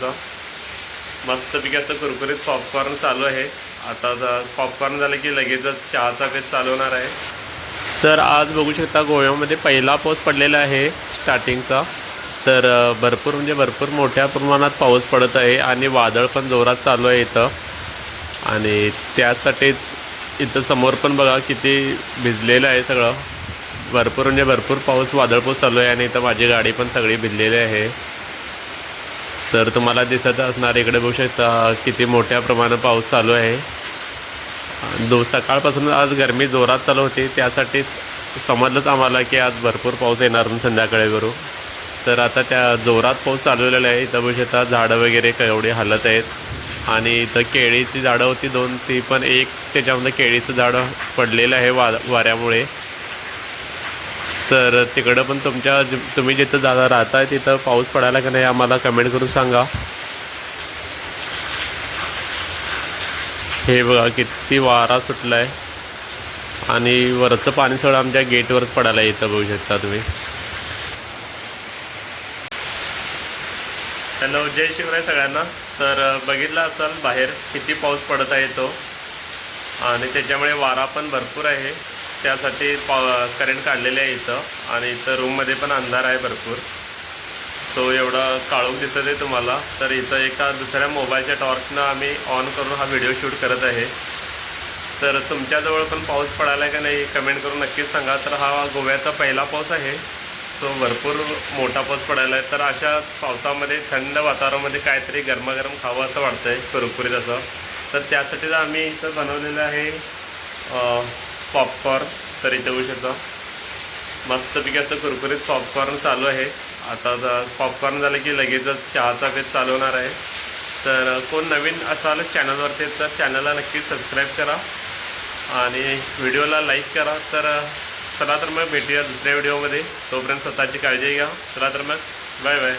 सुद्धा. मस्तपैकी असं कुरकुरीत पॉपकॉर्न चालू आहे. आता पॉपकॉर्न झालं की लगेचच चहाचा पेज चालवणार आहे. तर आज बघू शकता गोव्यामध्ये पहिला पाऊस पडलेला आहे स्टार्टिंगचा तर भरपूर म्हणजे भरपूर मोठ्या प्रमाणात पाऊस पडत आहे आणि वादळ पण जोरात चालू आहे इथं. आणि त्यासाठीच इथं समोर पण बघा किती भिजलेलं आहे सगळं. भरपूर म्हणजे भरपूर पाऊस वादळ पाऊस चालू आहे आणि इथं माझी गाडी पण सगळी भिजलेली आहे. तर तुम्हाला दिसत असणार इकडे बघू शकता किती मोठ्या प्रमाणात पाऊस चालू आहे. दो सकाळपासून आज गरमी जोरात चालू होती त्यासाठीच समजलंच आम्हाला की आज भरपूर पाऊस येणार म्हणून संध्याकाळीवरून तर आता त्या जोरात पाऊस चालवलेला आहे इथं बघू शकता झाडं वगैरे एवढी हालत आहेत. आणि इथं केळीची झाडं होती दोन ती पण एक त्याच्यामध्ये केळीचं झाडं पडलेलं आहे वा वाऱ्यामुळे. तर तिकडं पण तुमच्या तुम्ही जिथं जागा राहताय तिथं पाऊस पडायला का नाही आम्हाला कमेंट करून सांगा. हे बघा किती वारा सुटला आहे आणि वरचं पाणी सगळं आमच्या गेटवरच पडायला येतं बघू शकता तुम्ही. हॅलो जय शिवराय सगळ्यांना. तर बघितलं असाल बाहेर किती पाऊस पडत आहे तो. आणि त्याच्यामुळे वारा पण भरपूर आहे. त्यासाठी पा करंट काढलेले आहे इथं. आणि इथं रूममध्ये पण अंधार आहे भरपूर. सो एवढा काळोख दिसत आहे तुम्हाला. तर इथं एका दुसऱ्या मोबाईलच्या टॉर्चनं आम्ही ऑन करून हा व्हिडिओ शूट करत आहे. तर तुमच्याजवळ पण पाऊस पडायला का नाही कमेंट करून नक्कीच सांगा. तर हा गोव्याचा पहिला पाऊस आहे. तो भरपूर मोठा पाऊस पडायला आहे. तर अशा पावसामध्ये थंड वातावरणामध्ये काहीतरी गरमागरम खावं असं वाटतं आहे कुरकुरीत असं. तर त्यासाठीच आम्ही इथं बनवलेलं आहे पॉपकॉर्न तर इथे होऊ शकता. मस्तपैकी असं कुरकुरीत पॉपकॉर्न चालू आहे. आता पॉपकॉर्न झालं की लगेचच चहाचा पेज चालवणार आहे. तर कोण नवीन असाल चॅनलवरती तर चॅनलला नक्की सबस्क्राईब करा. आणि व्हिडिओला लाईक करा. तर चला तर मग भेटूया दुसऱ्या व्हिडिओमध्ये. तोपर्यंत स्वतःची काळजी घ्या. चला तर मग बाय बाय